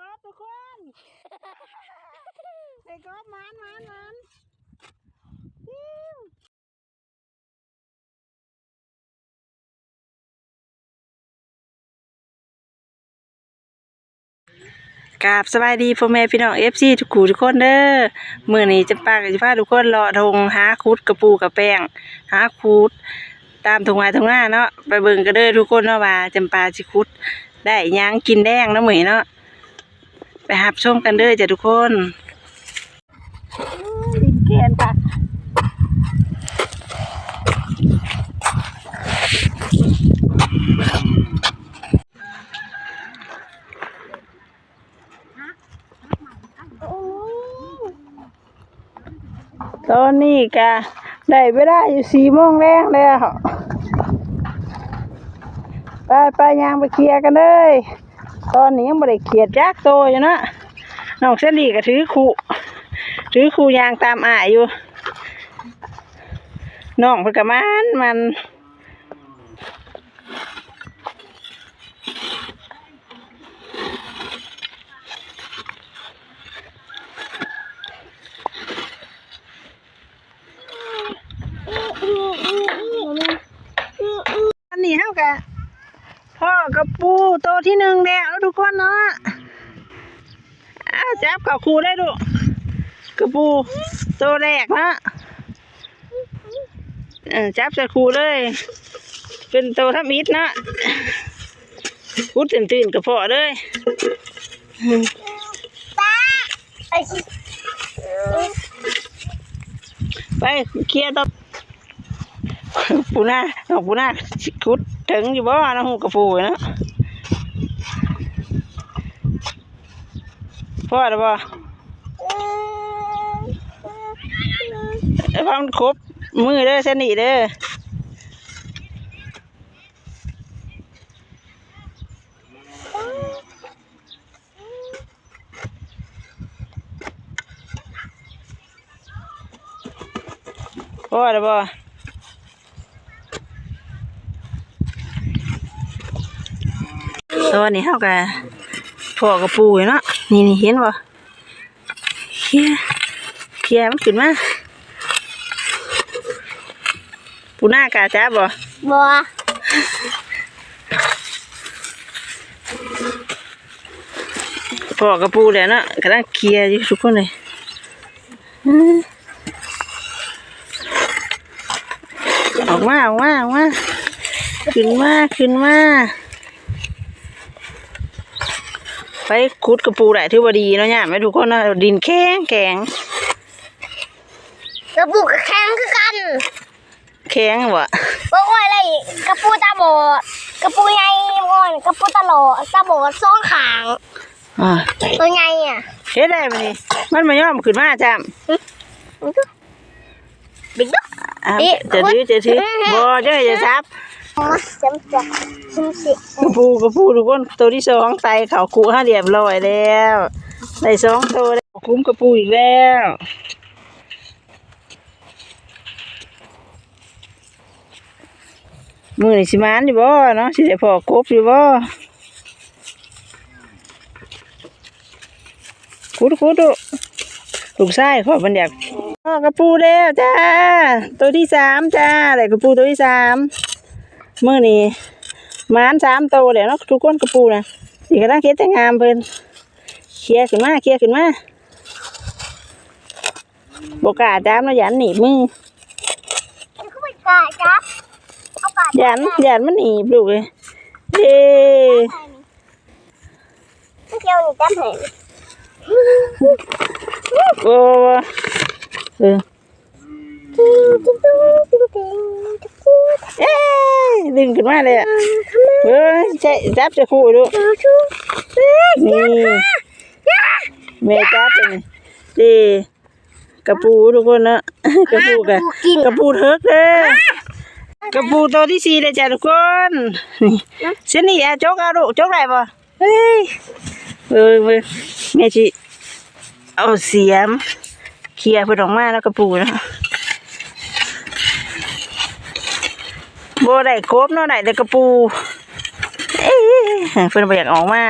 กบทุกคนได้กบมันมันมันกราบสบายดีพ่อแม่พี่น้องเอฟซีทุกคู่ทุกคนเด้อมื้อนี้จะปากจะพาทุกคนเลาะทงหาคุดกระปูกระแป้งหาคุดตามทงไม้ทุ่งนาเนาะไปเบิ่งกันเด้อทุกคนเนาะว่าจำปาสิคุดได้หยังกินแดงเนาะเหมยเนาะ ไปหับชมกันเด้อจ้ะทุกคนดินแกนปะตอนนี้กะได้ไปได้อยู่สี่โมงแรงแล้ว ไปไปยางไปเคลียร์กันเลย ตอนนี้ยังไม่ได้เคลียร์จักโตอยู่นะน้องเสลีก็ถือขู่ถือขู่ยางตามอ่ายอยู่น้องเพิ่นก็มันมันอันนี้เฮากะ พ่อกระปูโตที่หนึ่งแล้วแล้วทุกคนเนาะอ้าจับกับครูได้ดูกระปูโตแรกนะเออจับใส่ครูเลย เป็นโตทับมิดนะพูดตื่นตื่นๆกับพ่อเลยไปเคลียร์ต่อปูนาเอาปูนาคุด ถึงอยู่บ่นะหูกระปูนะพ่อเด้อบ่ไอ้พังครบมือเด้อเส้นนี้เด้อพ่อเด้อบ่ ตอนนี้เฮาก็พ่อกระปูอยู่เนาะนี่นี่เห็นบ่เคลียร์เคลียร์มันขึ้นมาปูหน้ากาจ้าบ่บัวพอกระปูเดี๋ยวนะกำลังเคลียร์อยู่ทุกคนเลยอืมออกมาออกมาออกมาขึ้นมาขึ้นมา ไปขุดกระปูได้ถือว่าดีเนาะเนี่ยไม่ทุกคนเนาะดินแข็งแข็งกระปูกระแข็งคือกันแข็งวะบอกว่าอะไรกระปูตาบอดกระปูใหญ่ก่อนกระปูตาโหลตาบอดสองขางอ่าตัวใหญ่อะเฮ็ดได้ไหมนี่มันมายอมขึ้นมาจ้ะบิ๊กบุ๊กอะนี่จะถือจะถือบ่เจ้าจะซับ จำจะชิมสิกระปูกระปูทุกคนตัวที่สองไตเขาคูห้าเรียบร้อยแล้วได้สองตัวแล้วคุ้มกระปูอีกแล้วมือนี่สิมานอยู่บ่เนาะสิได้พอกบอยู่บ่คุดคุดดูลูกชายขอบันอยากกระปูแล้วจ้าตัวที่สามจ้าได้กระปูตัวที่สาม มือนี่มานสามตัวแล้วเนาะทุกคนกระปูนะสิกระด้างเค็ดแต่งามเพิ่นเคลียร์ขึ้นมาเคลียร์ขึ้นมาบกล้าจ้ามเนาะยันหนีบมือมันก็ไม่กล้าจับเอากายันยันมันหนีบลูกเลยเย้ไม่เกี่ยวนี่จับเห็นโอ้เออ เอ้ยดึงขึ้นมาเลยอะเฮ้ยใช่จับจะคู่ดูนี่แม่จับเลยดีกระปูทุกคนเนาะกระปูกะกระปูเทิกเด้อกระปูตัวที่สี่เลยจ้ะทุกคนนี่เส้นนี้อะจกเอาดูจกได้ป่ะเฮ้ยเอ้ยเว้ยแม่จิเอาเสียมเคลียร์เพิ่นออกมาแล้วกระปูเนาะ บ่ได้ครบเนาะได้แต่กระปูเอ้ยเพิ่นบ่อยากออกมา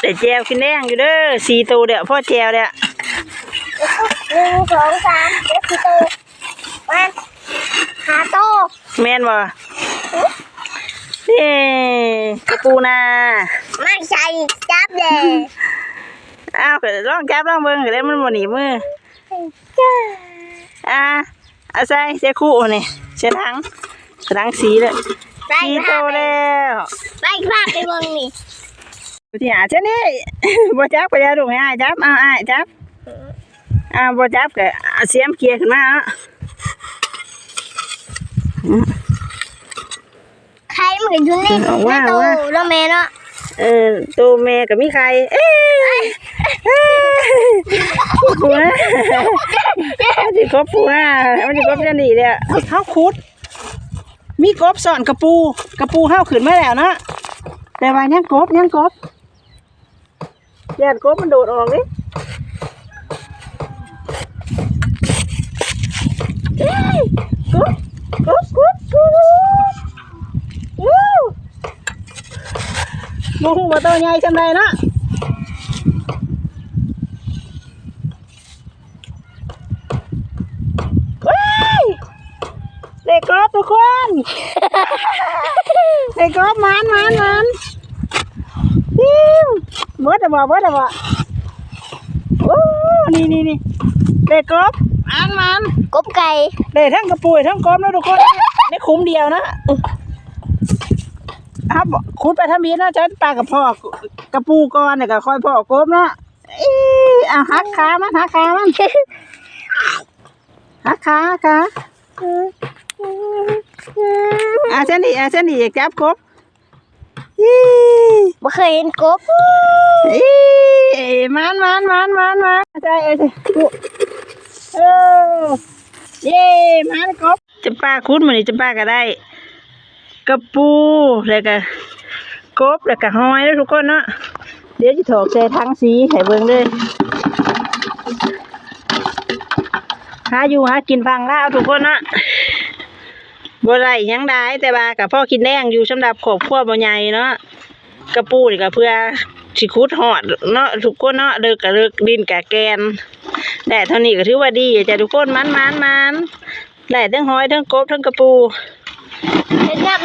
แต่แจวกินแดงอยู่เด้อสี่ตัวเด้อพ่อแจวเด้อหนึ่งสองสามเจ็ดสี่โตมาหาโตแม่นบ่เอ้กระปูนาไม่ใช่จับเลยอ้าวก็ลองจับลองเบิ่งก็ได้มันบ่หนีมือจ้าอ่าเอาใส่ใส่คู่นี่ใส่ถังถังสีเลยไปสีโตพาไปแล้วไปพาไปเมืองนี่ที่หาเช่นนี้บ่จับก็อย่าดูให้อ้ายจับเอาอ้ายจับอ่าบ่จับก็เอาเสียมเกียร์ขึ้นมาเนาะใครมันก็อยู่ในในโตแล้วแม่เนาะ เออตัวแม่กับมีใคร เอ้ยเอ้ยปูนะมันสิครบปูนะมันสิครบจังดีเลยอะเฮาคุด มีกบสอนกระปูกระปูเฮาขืนไม่แล้วนะแต่ว่ายังกบยังกบแย่นกบมันโดดออกเลยอ้ยกบกบกบกบวู้ โมหูมาตัวใหญ่จังไดเนาะว้ายเด็กกบทุกคนเด็กกบมันมันมันฮิวเบิดอะบ่เบิดอะบ่โอ้นี่นี่นี่เด็กกบมันมันกบไก่เด็กทั้งกระปุยทั้งกบนะทุกคนในคุ้มเดียวนะ ครับคุณไปทำบีนะจะปลากับพ่อกระปูก่อนเนี่ยก็ค่อยพ่อกบเนาะอีอะหักขามันหักขามันหักขาหักขาอะเส้นดีอะเส้นดีอยากจับกบอีบ่เคยเห็นกบอีมันมันมันมันมันใจเอ้ยเออเย่มันกบจะปลาคุ้นมันนี่จะปลาก็ได้ กระปูแล้วก็กบแล้วก็หอยแล้วทุกคนเนาะเดี๋ยวจะถอกใส่ทั้งสีให้เบิ่งเลยหาอยู่หากินพังแล้วทุกคนเนาะบ่ได้หยังได้แต่ว่ากับพ่อกินแดงอยู่สำหรับครอบครัวบ่ใหญ่เนาะกระปูนี่ก็เพื่อสิคุดหอดเนาะทุกคนเนาะเลิกก็เลิกดินกะแกนได้เท่านี้ก็ถือว่าดีจ้ะทุกคนมันมันมันได้ทั้งหอยทั้งกบทั้งกระปู เห็นยับ